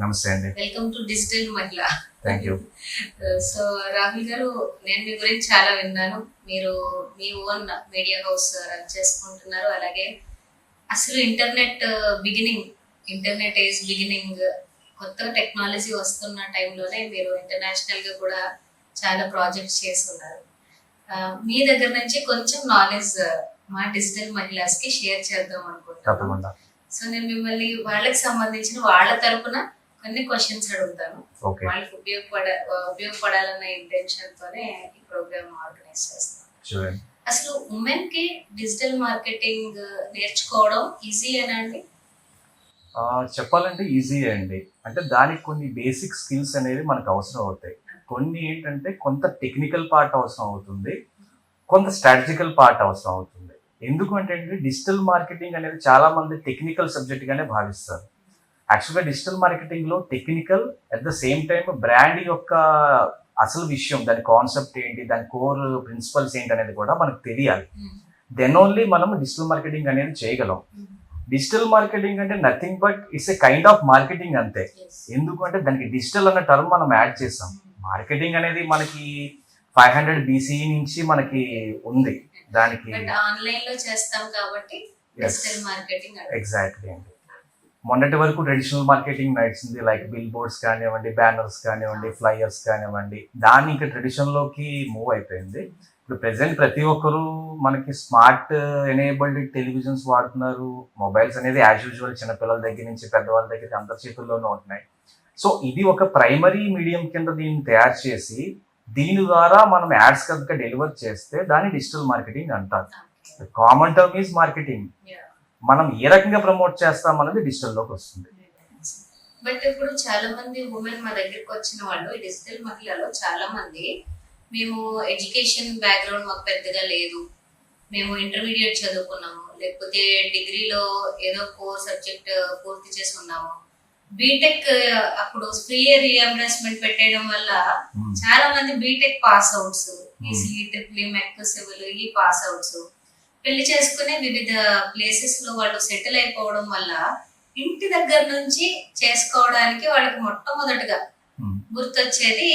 నమస్తే అండి. Welcome to digital మహిళ థ్యాంక్ యూ సో రాహుల్ గారు నేను మీ గురించి చాలా విన్నాను. మీరు మీ ఓన్ మీడియా హౌస్ రన్ చేసుకుంటున్నారు. అలాగే అసలు internet beginning internet age beginning కొత్తగా టెక్నాలజీ వస్తున్న టైంలోనే మీరు ఇంటర్నేషనల్గా కూడా చాలా ప్రాజెక్ట్స్ చేస్తున్నారు. ఆ, మీ దగ్గర నుంచి కొంచెం నాలెడ్జ్ మా డిజిటల్ మహిళాస్కి షేర్ చేద్దాం అనుకుంటున్నాను. సో నేను మిమ్మల్ని వాళ్ళకి సంబంధించిన వాళ్ళ తరపున కొన్ని క్వశ్చన్స్ అడుగుతాను. వాళ్ళకి ఉపయోగపడ ఉపయోగపడాలన్న ఇంటెన్షన్ తోనే ఈ ప్రోగ్రామ్ ఆర్గనైజ్ చేస్తాం. చూడండి అసలు ఉమెన్కి డిజిటల్ మార్కెటింగ్ నేర్చుకోవడం ఈజీ అండి? చెప్పాలంటే ఈజీ అండి. అంటే దానికి కొన్ని బేసిక్ స్కిల్స్ అనేవి మనకు అవసరం అవుతాయి. కొన్ని ఏంటంటే కొంత టెక్నికల్ పార్ట్ అవసరం అవుతుంది. కొంత స్ట్రాటజికల్ పార్ట్ అవసరం అవుతుంది. ఎందుకు అంటే డిజిటల్ మార్కెటింగ్ అనేది చాలా మంది టెక్నికల్ సబ్జెక్ట్ గానే భావిస్తారు. యాక్చువల్గా digital మార్కెటింగ్లో technical at the same time brand యొక్క అసలు విషయం దాని కాన్సెప్ట్ ఏంటి దాని కోర్ ప్రిన్సిపల్స్ ఏంటి అనేది కూడా మనకు తెలియాలి. దెన్ ఓన్లీ మనం డిజిటల్ మార్కెటింగ్ అనేది చేయగలం. డిజిటల్ మార్కెటింగ్ అంటే nothing but it's a kind of marketing అంతే. ఎందుకంటే దానికి డిజిటల్ అన్న టర్మ్ మనం యాడ్ చేసాం. మార్కెటింగ్ అనేది మనకి ఫైవ్ హండ్రెడ్ బీసీ నుంచి మనకి ఉంది. దానికి ఆన్లైన్లో చేస్తాం కాబట్టి డిజిటల్ మార్కెటింగ్ ఎగ్జాక్ట్లీ అండి. మొన్నటి వరకు ట్రెడిషనల్ మార్కెటింగ్ నడిచింది లైక్ బిల్ బోర్డ్స్ కానివ్వండి బ్యానర్స్ కానివ్వండి ఫ్లయర్స్ కానివ్వండి. దాన్ని ఇంకా ట్రెడిషన్లోకి మూవ్ అయిపోయింది. ఇప్పుడు ప్రెసెంట్ ప్రతి ఒక్కరు మనకి స్మార్ట్ ఎనేబుల్డ్ టెలివిజన్స్ వాడుతున్నారు. మొబైల్స్ అనేది యాజ్ యూజువల్ చిన్నపిల్లల దగ్గర నుంచి పెద్దవాళ్ళ దగ్గర అందరి చేతుల్లోనూ ఉంటున్నాయి. సో ఇది ఒక ప్రైమరీ మీడియం కింద దీన్ని తయారు చేసి దీని ద్వారా మనం యాడ్స్ కనుక డెలివర్ చేస్తే దాన్ని డిజిటల్ మార్కెటింగ్ అంటారు. కామన్ టర్మ్ ఈజ్ మార్కెటింగ్ మనం ఏ రకంగా ప్రమోట్ చేస్తాం అనేది డిజిటల్లోకి వస్తుంది. బట్ ఇప్పుడు చాలా మంది ఉమెన్ మా దగ్గరికి వచ్చిన వాళ్ళు ఈ డిజిటల్ మహిళలో చాలా మంది మేము ఎడ్యుకేషన్ బ్యాక్గ్రౌండ్ మాకు పెద్దగా లేదు. మేము ఇంటర్మీడియట్ చదువుకున్నాము లేకపోతే డిగ్రీలో ఏదో కోర్ సబ్జెక్ట్ పూర్తి చేసి ఉన్నాము. బీటెక్ అప్పుడు ఫ్రీ రియంబర్స్మెంట్ పెట్టేయడం వల్ల. చాలా మంది B Tech pass outs EC triple mech civil ఈ పాస్ అవుట్స్ పెళ్ళి చేసుకునే వివిధ ప్లేసెస్లో వాళ్ళు సెటిల్ అయిపోవడం వల్ల ఇంటి దగ్గర నుంచి చేసుకోవడానికి వాళ్ళకి మొట్టమొదటిగా Hmm. గుర్తొచ్చేది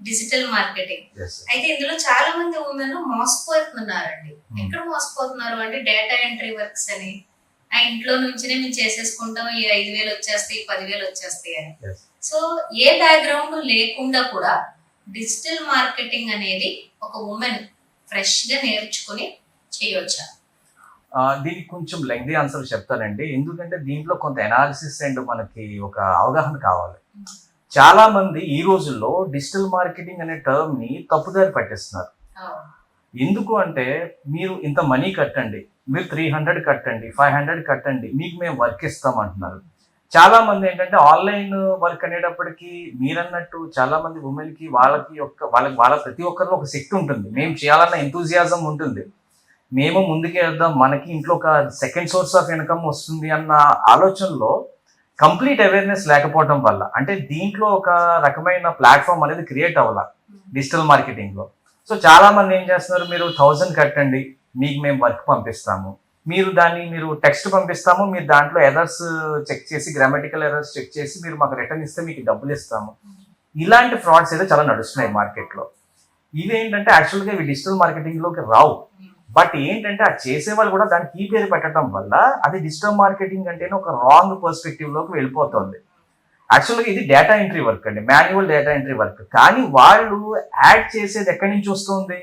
డిజిటల్ మార్కెటింగ్. అయితే ఇందులో చాలా మంది ఉమెన్ మోసపోతున్నారండి Hmm. ఎక్కడ మోసపోతున్నారు అంటే డేటా ఎంట్రీ వర్క్స్ అని ఆ ఇంట్లో నుంచినే మేము చేసేసుకుంటాం ఈ ఐదు వేలు వచ్చేస్తాయి పదివేలు వచ్చేస్తాయి అని. సో ఏ బ్యాక్గ్రౌండ్ లేకుండా కూడా డిజిటల్ మార్కెటింగ్ అనేది ఒక ఉమెన్ ఫ్రెష్గా నేర్చుకుని చేయొచ్చా? దీనికి కొంచెం లెంగ్దీ ఆన్సర్ చెప్తానండి. ఎందుకంటే దీంట్లో కొంత ఎనాలిసిస్ అండ్ మనకి ఒక అవగాహన కావాలి. చాలా మంది ఈ రోజుల్లో డిజిటల్ మార్కెటింగ్ అనే టర్మ్ని తప్పుదారి పట్టిస్తున్నారు. ఎందుకు అంటే మీరు ఇంత మనీ కట్టండి మీరు త్రీ హండ్రెడ్ కట్టండి ఫైవ్ హండ్రెడ్ కట్టండి మీకు మేము వర్క్ ఇస్తాం అంటున్నారు. చాలా మంది ఏంటంటే ఆన్లైన్ వర్క్ అనేటప్పటికి మీరన్నట్టు చాలా మంది ఉమెన్కి వాళ్ళకి యొక్క వాళ్ళకి వాళ్ళ ప్రతి ఒక్కరిలో ఒక శక్తి ఉంటుంది. మేము చేయాలన్న ఎంతూజియాజం ఉంటుంది. మేము ముందుకు వెళ్దాం. మనకి ఇంట్లో ఒక సెకండ్ సోర్స్ ఆఫ్ ఇన్కమ్ వస్తుంది అన్న ఆలోచనలో కంప్లీట్ అవేర్నెస్ లేకపోవడం వల్ల అంటే దీంట్లో ఒక రకమైన ప్లాట్ఫామ్ అనేది క్రియేట్ అవ్వాల డిజిటల్ మార్కెటింగ్లో సో చాలా మంది ఏం చేస్తున్నారు మీరు థౌజండ్ కట్టండి మీకు మేము వర్క్ పంపిస్తాము. మీరు దాన్ని మీరు టెక్స్ట్ పంపిస్తాము మీరు దాంట్లో ఎర్రర్స్ చెక్ చేసి గ్రామటికల్ ఎర్రర్స్ చెక్ చేసి మీరు మాకు రిటర్న్ ఇస్తే మీకు డబ్బులు ఇస్తాము. ఇలాంటి ఫ్రాడ్స్ అయితే చాలా నడుస్తున్నాయి మార్కెట్లో ఇవి ఏంటంటే యాక్చువల్గా ఇవి డిజిటల్ మార్కెటింగ్లోకి రావు. బట్ ఏంటంటే అది చేసే వాళ్ళు కూడా దానికి ఈ పేరు పెట్టడం వల్ల అది డిజిటల్ మార్కెటింగ్ అంటేనే ఒక రాంగ్ పర్స్పెక్టివ్లోకి వెళ్ళిపోతుంది. యాక్చువల్గా ఇది డేటా ఎంట్రీ వర్క్ అండి. మాన్యువల్ డేటా ఎంట్రీ వర్క్ కానీ వాళ్ళు యాడ్ చేసేది ఎక్కడి నుంచి వస్తుంది?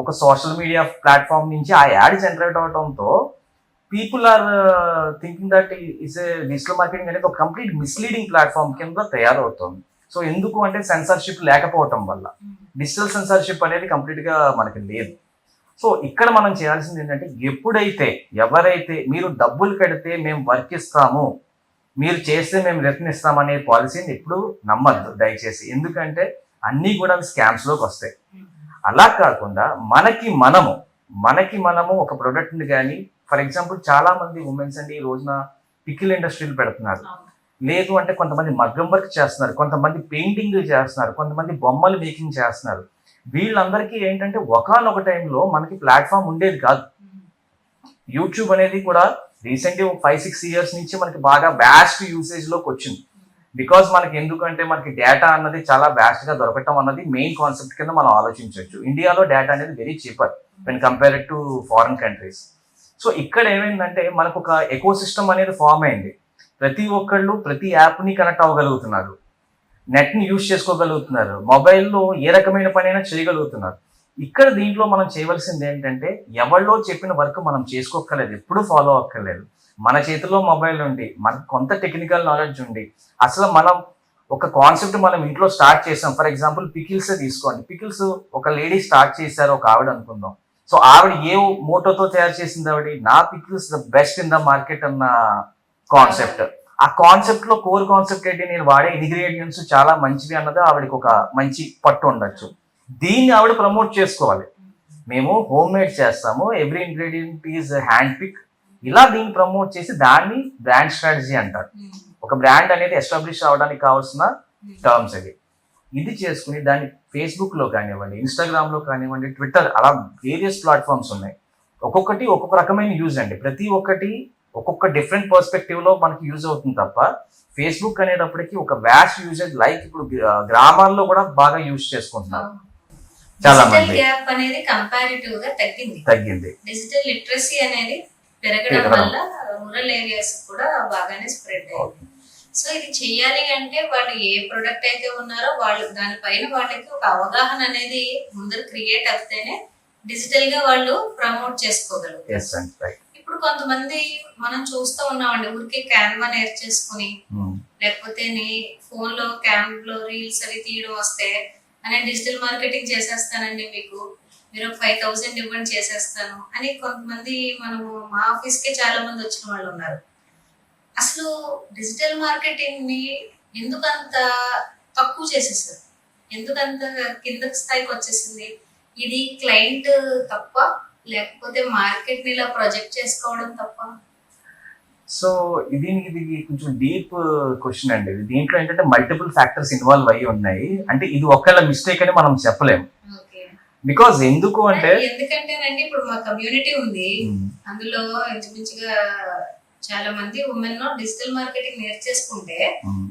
ఒక సోషల్ మీడియా ప్లాట్ఫామ్ నుంచి ఆ యాడ్ జనరేట్ అవడంతో people are thinking that is a digital marketing అనేది ఒక కంప్లీట్ మిస్లీడింగ్ ప్లాట్ఫామ్ కింద తయారవుతుంది. సో ఎందుకు అంటే సెన్సర్షిప్ లేకపోవటం వల్ల. డిజిటల్ సెన్సర్షిప్ అనేది కంప్లీట్గా మనకి లేదు. సో ఇక్కడ మనం చేయాల్సింది ఏంటంటే ఎప్పుడైతే ఎవరైతే మీరు డబ్బులు కడితే మేము వర్క్ ఇస్తాము మీరు చేస్తే మేము రిటర్న్ ఇస్తాం అనే పాలసీని ఎప్పుడు నమ్మద్దు దయచేసి. ఎందుకంటే అన్నీ కూడా స్కామ్స్లోకి వస్తాయి. అలా కాకుండా మనకి మనము మనకి మనము ఒక ప్రోడక్ట్ని కానీ ఫర్ ఎగ్జాంపుల్ చాలా మంది ఉమెన్స్ అండి ఈ రోజున పికిల్ ఇండస్ట్రీలు పెడుతున్నారు. లేదు అంటే కొంతమంది మగ్గం వర్క్ చేస్తున్నారు కొంతమంది పెయింటింగ్ చేస్తున్నారు కొంతమంది బొమ్మలు మేకింగ్ చేస్తున్నారు. వీళ్ళందరికీ ఏంటంటే ఒకనొక టైంలో మనకి ప్లాట్ఫామ్ ఉండేది కాదు. యూట్యూబ్ అనేది కూడా రీసెంట్లీ ఒక ఫైవ్ సిక్స్ ఇయర్స్ నుంచి మనకి బాగా బ్యాస్ట్ యూసేజ్లోకి వచ్చింది. బికాస్ మనకి ఎందుకంటే మనకి డేటా అన్నది చాలా బ్యాస్ట్గా దొరకటం అన్నది మెయిన్ కాన్సెప్ట్ కింద మనం ఆలోచించవచ్చు. ఇండియాలో డేటా అనేది very cheaper when compare to foreign countries so ఇక్కడ ఏమైందంటే మనకు ఒక ఎకో సిస్టమ్ అనేది ఫామ్ అయింది. ప్రతి ఒక్కళ్ళు ప్రతి యాప్ని కనెక్ట్ అవ్వగలుగుతున్నారు. నెట్ని యూజ్ చేసుకోగలుగుతున్నారు. మొబైల్లో ఏ రకమైన పనైనా చేయగలుగుతున్నారు. ఇక్కడ దీంట్లో మనం చేయవలసింది ఏంటంటే ఎవరిలో చెప్పిన వర్క్ మనం చేసుకోక్కర్లేదు ఎప్పుడూ ఫాలో అక్కర్లేదు. మన చేతిలో మొబైల్ ఉండి మనకు కొంత టెక్నికల్ నాలెడ్జ్ ఉండి అసలు మనం ఒక కాన్సెప్ట్ మనం ఇంట్లో స్టార్ట్ చేసాం. ఫర్ ఎగ్జాంపుల్ పికిల్స్ తీసుకోండి. పికిల్స్ ఒక లేడీ స్టార్ట్ చేశారు ఒక ఆవిడ అనుకుందాం. సో ఆవిడ ఏ మోటోతో తయారు చేసింది ఆవిడ? నా pickles the best in the market అన్న కాన్సెప్ట్ ఆ కాన్సెప్ట్లో కోర్ కాన్సెప్ట్ ఏంటి నేను వాడే ఇంగ్రీడియంట్స్ చాలా మంచివి అన్నది ఆవిడకి ఒక మంచి పట్టు ఉండొచ్చు. దీన్ని ఆవిడ ప్రమోట్ చేసుకోవాలి. మేము హోమ్ మేడ్ చేస్తాము. Every ingredient is hand pick ఇలా దీన్ని ప్రమోట్ చేసి దాన్ని బ్రాండ్ స్ట్రాటజీ అంటారు. ఒక బ్రాండ్ అనేది ఎస్టాబ్లిష్ అవడానికి కావాల్సిన టర్మ్స్ అవి. ఇది చేసుకుని దాన్ని ఫేస్బుక్లో కానివ్వండి ఇన్స్టాగ్రామ్లో కానివ్వండి ట్విట్టర్ అలా వేరియస్ ప్లాట్ఫామ్స్ ఉన్నాయి. ఒక్కొక్కటి ఒక్కొక్క రకమైన యూజ్ అండి. ప్రతి ఒక్కటి ఒక్కొక్క డిఫరెంట్ పర్స్పెక్టివ్లో మనకి యూజ్ అవుతుంది తప్ప ఫేస్బుక్ అనేటప్పటికి ఒక వ్యాస్ట్ యూజేజ్ లైక్ ఇప్పుడు గ్రామాల్లో కూడా బాగా యూజ్ చేసుకుంటున్నారు. చాలా మంది. గ్యాప్ అనేది కంపారిటివ్గా తగ్గింది. తగ్గింది. డిజిటల్ లిటరసీ అనేది పెరగడం. వల్ల రూరల్ ఏరియాస్ కూడా బాగానే స్ప్రెడ్ అయింది సో ఇది చెయ్యాలి అంటే వాళ్ళు ఏ ప్రొడక్ట్ అయితే ఉన్నారో వాళ్ళు దానిపైన వాళ్ళకి ఒక అవగాహన అనేది ముందర క్రియేట్ అవుతేనే డిజిటల్గా వాళ్ళు ప్రమోట్ రైట్ ఇప్పుడు కొంతమంది మనం చూస్తూ ఉన్నామండి ఊరికే క్యాన్వా నేర్చేసుకుని లేకపోతే నీ ఫోన్లో క్యామ్లో రీల్స్ అవి తీయడం వస్తే నేను డిజిటల్ మార్కెటింగ్ చేసేస్తానండి మీకు. మీరు ఫైవ్ థౌసండ్ ఇవ్వండి చేసేస్తాను అని కొంతమంది మనము మా ఆఫీస్ కే చాలా మంది వచ్చిన వాళ్ళు ఉన్నారు. అసలు డిజిటల్ మార్కెటింగ్ని ఎందుకంత తక్కువ చేసేసారు? ఎందుకంత కింద స్థాయికి వచ్చేసింది? ఇది క్లయింట్ తప్ప లేకపోతే మార్కెట్ని ఇలా ప్రొజెక్ట్ చేసుకోవడం తప్ప? సో ఇది ఇది కొంచెం డీప్ క్వశ్చన్ అండి. దీంట్లో ఏంటంటే మల్టిపుల్ ఫ్యాక్టర్స్ ఇన్వాల్వ్ అయ్యి ఉన్నాయి. అంటే ఇది ఒకళ్ళ మిస్టేక్ అని మనం చెప్పలేము బికాజ్ ఎందుకు అంటే ఎందుకంటేనండి ఇప్పుడు మా కమ్యూనిటీ ఉంది. అందులో ఇంచుమించుగా చాలా మంది ఉమెన్ డిజిటల్ మార్కెటింగ్ నేర్చేసుకుంటే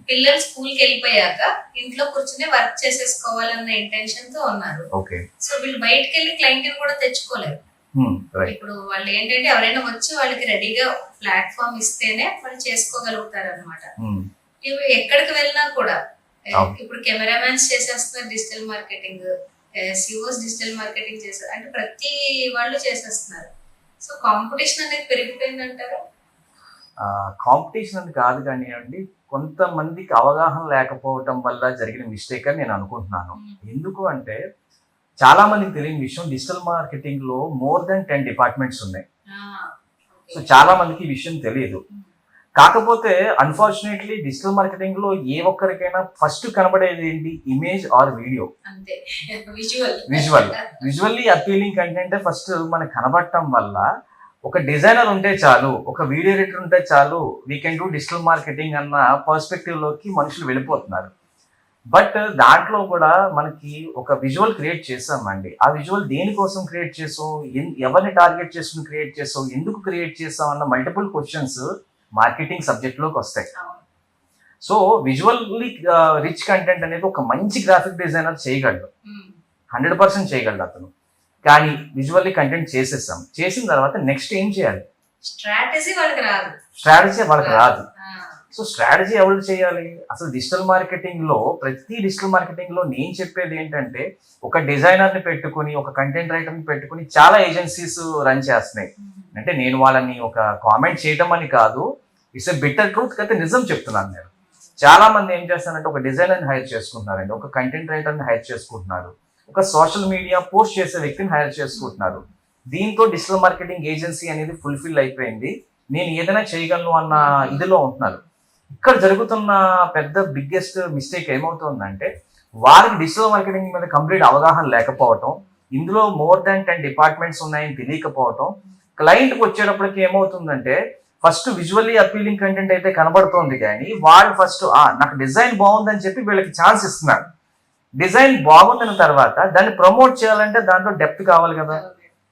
పిల్లలు స్కూల్కి వెళ్ళిపోయాక ఇంట్లో కూర్చుని వర్క్ చేసేసుకోవాలన్న ఇంటెన్షన్తో ఉన్నారు. ఓకే. సో వీళ్ళు బయటకు వెళ్ళి క్లయింట్ కూడా తెచ్చుకోలేరు. ఇప్పుడు వాళ్ళు ఏంటంటే ఎవరైనా వచ్చి వాళ్ళకి రెడీగా ప్లాట్ఫామ్ ఇస్తేనే వాళ్ళు చేసుకోగలుగుతారు అనమాట ఉమ్, ఇవి ఎక్కడికి వెళ్ళినా కూడా. ఇప్పుడు కెమెరామ్యాన్స్ చేసేస్తున్నారు digital marketing CEOs digital marketing చేస్తారు అంటే ప్రతి వాళ్ళు చేసేస్తున్నారు. సో కాంపిటీషన్ అనేది పెరిగిపోయిందంటారా? కాంపిటీషన్ అని కాదు కానివ్వండి కొంతమందికి అవగాహన లేకపోవటం వల్ల జరిగిన మిస్టేక్ అని నేను అనుకుంటున్నాను. ఎందుకు అంటే చాలా మందికి తెలియని విషయం డిజిటల్ మార్కెటింగ్లో మోర్ దెన్ టెన్ డిపార్ట్మెంట్స్ ఉన్నాయి. సో. చాలా మందికి ఈ విషయం తెలియదు. కాకపోతే అన్ఫార్చునేట్లీ డిజిటల్ మార్కెటింగ్లో ఏ ఒక్కరికైనా ఫస్ట్ కనబడేది ఏంటి? Image or video visual visually appealing content first మనకు కనబడటం వల్ల ఒక డిజైనర్ ఉంటే చాలు ఒక వీడియో ఎడిటర్ ఉంటే చాలు we can do digital marketing అన్న పర్స్పెక్టివ్లోకి మనుషులు వెళ్ళిపోతున్నారు. బట్ దాంట్లో కూడా మనకి ఒక విజువల్ క్రియేట్ చేసామండి. ఆ విజువల్ దేనికోసం క్రియేట్ చేసాం? ఎవరిని టార్గెట్ చేసుకుని క్రియేట్ చేసాం? ఎందుకు క్రియేట్ చేసాం? అన్న మల్టిపుల్ క్వశ్చన్స్ మార్కెటింగ్ సబ్జెక్ట్లోకి వస్తాయి సో విజువల్లీ రిచ్ కంటెంట్ అనేది ఒక మంచి గ్రాఫిక్ డిజైనర్ చేయగలడు. హండ్రెడ్ పర్సెంట్ చేయగలడు అతను. కానీ విజువల్లీ కంటెంట్ చేసేస్తాం చేసిన తర్వాత నెక్స్ట్ ఏం చేయాలి? స్ట్రాటజీ వాళ్ళకి రాదు. స్ట్రాటజీ వాళ్ళకి రాదు. సో స్ట్రాటజీ ఎవరు చేయాలి? అసలు డిజిటల్ మార్కెటింగ్లో ప్రతి డిజిటల్ మార్కెటింగ్లో నేను చెప్పేది ఏంటంటే ఒక డిజైనర్ని పెట్టుకుని ఒక కంటెంట్ రైటర్ని పెట్టుకుని చాలా ఏజెన్సీస్ రన్ చేస్తున్నాయి. అంటే నేను వాళ్ళని ఒక కామెంట్ చేయడం అని కాదు ఇట్స్ ఎ బిట్టర్ ట్రూత్ అయితే నిజం చెప్తున్నాను నేను. చాలా మంది ఏం చేస్తారంటే ఒక డిజైనర్ని హైర్ చేసుకుంటున్నారండి ఒక కంటెంట్ రైటర్ని హైర్ చేసుకుంటున్నారు ఒక సోషల్ మీడియా పోస్ట్ చేసే వ్యక్తిని హైర్ చేసుకుంటున్నారు. దీంతో డిజిటల్ మార్కెటింగ్ ఏజెన్సీ అనేది ఫుల్ఫిల్ అయిపోయింది. నేను ఏదైనా చేయగలను అన్న ఇదిలో ఉంటున్నారు. ఇక్కడ జరుగుతున్న పెద్ద బిగ్గెస్ట్ మిస్టేక్ ఏమవుతుందంటే వారికి డిజిటల్ మార్కెటింగ్ మీద కంప్లీట్ అవగాహన లేకపోవటం ఇందులో మోర్ దాన్ టెన్ డిపార్ట్మెంట్స్ ఉన్నాయని తెలియకపోవటం క్లయింట్కి వచ్చేటప్పటికి ఏమవుతుందంటే ఫస్ట్ విజువల్లీ అపీలింగ్ కంటెంట్ అయితే కనబడుతోంది కానీ వాళ్ళు ఫస్ట్ నాకు డిజైన్ బాగుందని చెప్పి వీళ్ళకి ఛాన్స్ ఇస్తున్నారు. డిజైన్ బాగుందిన తర్వాత దాన్ని ప్రమోట్ చేయాలంటే దాంట్లో డెప్త్ కావాలి కదా.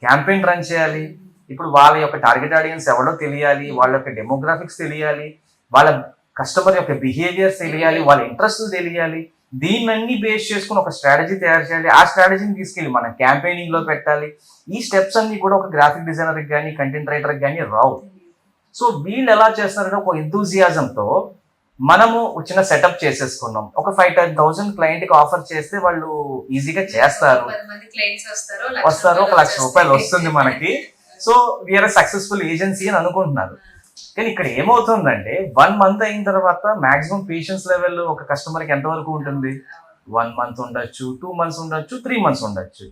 క్యాంపెయిన్ రన్ చేయాలి. ఇప్పుడు వాళ్ళ యొక్క టార్గెట్ ఆడియన్స్ ఎవడో తెలియాలి వాళ్ళ యొక్క డెమోగ్రాఫిక్స్ తెలియాలి వాళ్ళ కస్టమర్ యొక్క బిహేవియర్స్ తెలియాలి వాళ్ళ ఇంట్రెస్ట్ తెలియాలి. దీన్ని బేస్ చేసుకుని ఒక స్ట్రాటజీ తయారు చేయాలి. ఆ స్ట్రాటజీని తీసుకెళ్ళి మనం క్యాంపెయినింగ్లో పెట్టాలి. ఈ స్టెప్స్ అన్ని కూడా ఒక గ్రాఫిక్ డిజైనర్ కానీ కంటెంట్ రైటర్ కానీ రావు. సో వీళ్ళు ఎలా చేస్తారంటే ఒక enthusiasm తో మనము చిన్న సెటప్ చేసేసుకున్నాం. ఒక ఫైవ్ టెన్ థౌసండ్ క్లయింట్కి ఆఫర్ చేస్తే వాళ్ళు ఈజీగా చేస్తారు. వస్తారు ఒక లక్ష రూపాయలు వస్తుంది మనకి. సో వీఆర్ సక్సెస్ఫుల్ ఏజెన్సీ అని అనుకుంటున్నారు. కానీ ఇక్కడ ఏమవుతుందంటే వన్ మంత్ అయిన తర్వాత మాక్సిమం పేషెన్స్ లెవెల్ ఒక కస్టమర్కి ఎంత వరకు ఉంటుంది? వన్ మంత్ ఉండొచ్చు టూ మంత్స్ ఉండొచ్చు త్రీ మంత్స్ ఉండొచ్చు.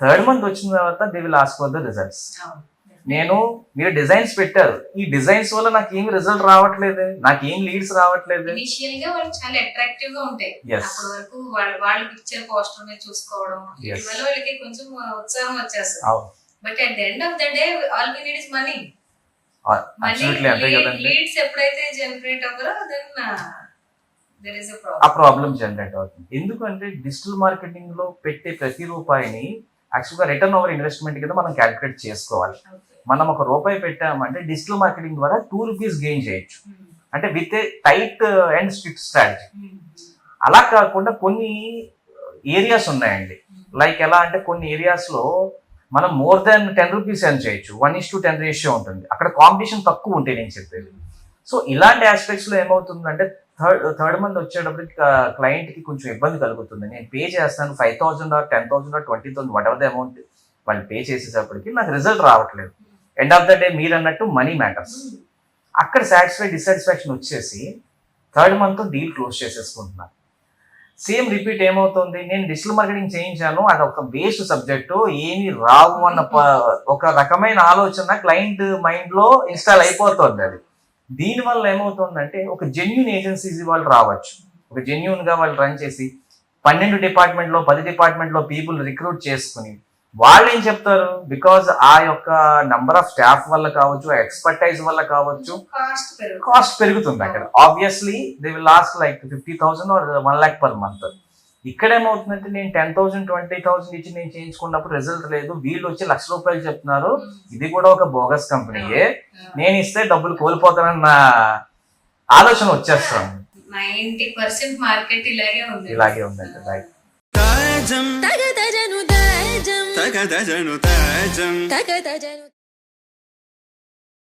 థర్డ్ మంత్ వచ్చిన తర్వాత they will ask for the results నేను మీరు డిజైన్స్ పెట్టారు. ఈ డిజైన్స్ వల్ల నాకు ఏం రిజల్ట్ రావట్లేదు? నాకు ఏం లీడ్స్ రావట్లేదు? ఇనిషియల్గా వాళ్ళు చాలా అట్రాక్టివ్గా ఉంటాయి. అప్పటి వరకు వాళ్ళ వాళ్ళ పిక్చర్ పోస్టర్ మీద చూసుకోవడం. వాళ్ళకి కొంచెం ఉత్సాహం వచ్చేస్తుంది. అవును. But at the end of the day all we need is money absolutely అంతే కదండి. లీడ్స్ ఎప్పుడైతే generate అవ్వరో then there is uh ah problem generate అవుతుంది. ఎందుకంటే డిజిటల్ మార్కెటింగ్లో పెట్టే ప్రతి రూపాయిని యాక్చువల్గా రిటర్న్ ఓవర్ ఇన్వెస్ట్మెంట్ కింద మనం క్యాలిక్యులేట్ చేసుకోవాలి. మనం ఒక రూపాయి పెట్టామంటే డిజిటల్ మార్కెటింగ్ ద్వారా టూ రూపీస్ గెయిన్ చేయొచ్చు. అంటే with a tight and strict strategy అలా కాకుండా కొన్ని ఏరియాస్ ఉన్నాయండి. లైక్ ఎలా అంటే కొన్ని ఏరియాస్లో మనం more than ten rupees earn చేయొచ్చు. One is to ten ratio ఉంటుంది. అక్కడ కాంపిటీషన్ తక్కువ ఉంటే నేను చెప్పేది. సో ఇలాంటి ఆస్పెక్ట్స్లో ఏమవుతుందంటే థర్డ్ థర్డ్ మంత్ వచ్చేటప్పటికి క్లయింట్కి కొంచెం ఇబ్బంది కలుగుతుంది. నేను పే చేస్తాను five thousand or ten thousand or twenty thousand whatever the amount వాళ్ళు పే చేసేటప్పటికి నాకు రిజల్ట్ రావట్లేదు. ఎండ్ ఆఫ్ ద డే మీరు అన్నట్టు మనీ మ్యాటర్స్ అక్కడ సాటిస్ఫై డిస్సాటిస్ఫాక్షన్ వచ్చేసి థర్డ్ మంత్ డీల్ క్లోజ్ చేసేసుకుంటున్నాను సేమ్ రిపీట్ ఏమవుతుంది? నేను డిజిటల్ మార్కెటింగ్ చేయించాను. అది ఒక వేస్ట్ సబ్జెక్టు ఏమి రావు అన్న ప- ఒక రకమైన ఆలోచన క్లయింట్ మైండ్లో ఇన్స్టాల్ అయిపోతుంది అది. దీనివల్ల ఏమవుతుందంటే ఒక జెన్యున్ ఏజెన్సీస్ వాళ్ళు రావచ్చు. ఒక జెన్యున్గా వాళ్ళు రన్ చేసి పన్నెండు డిపార్ట్మెంట్లో పది డిపార్ట్మెంట్లో పీపుల్ రిక్రూట్ చేసుకుని వాళ్ళు ఏం చెప్తారు? బికాజ్ ఆ యొక్క నంబర్ ఆఫ్ స్టాఫ్ వల్ల కావచ్చు ఎక్స్పర్టైజ్ వల్ల కావచ్చు కాస్ట్ పెరుగుతుంది. కాస్ట్ పెరుగుతుంది అక్కడ. Obviously they will last like fifty thousand or one lakh per month ఇక్కడ ఏమవుతుందంటే నేను టెన్ థౌసండ్ ట్వంటీ థౌసండ్ ఇచ్చి నేను చేయించుకున్నప్పుడు రిజల్ట్ లేదు. వీళ్ళు వచ్చి లక్ష రూపాయలు చెప్తున్నారు. ఇది కూడా ఒక బోగస్ కంపెనీయే నేను ఇస్తే డబ్బులు కోల్పోతానన్న ఆలోచన వచ్చేస్తాను నైన్టీ పర్సెంట్ మార్కెట్ ఇలాగే ఉంది. ఇలాగే ఉందండి రైట్ తగదజను తాజం తగదజను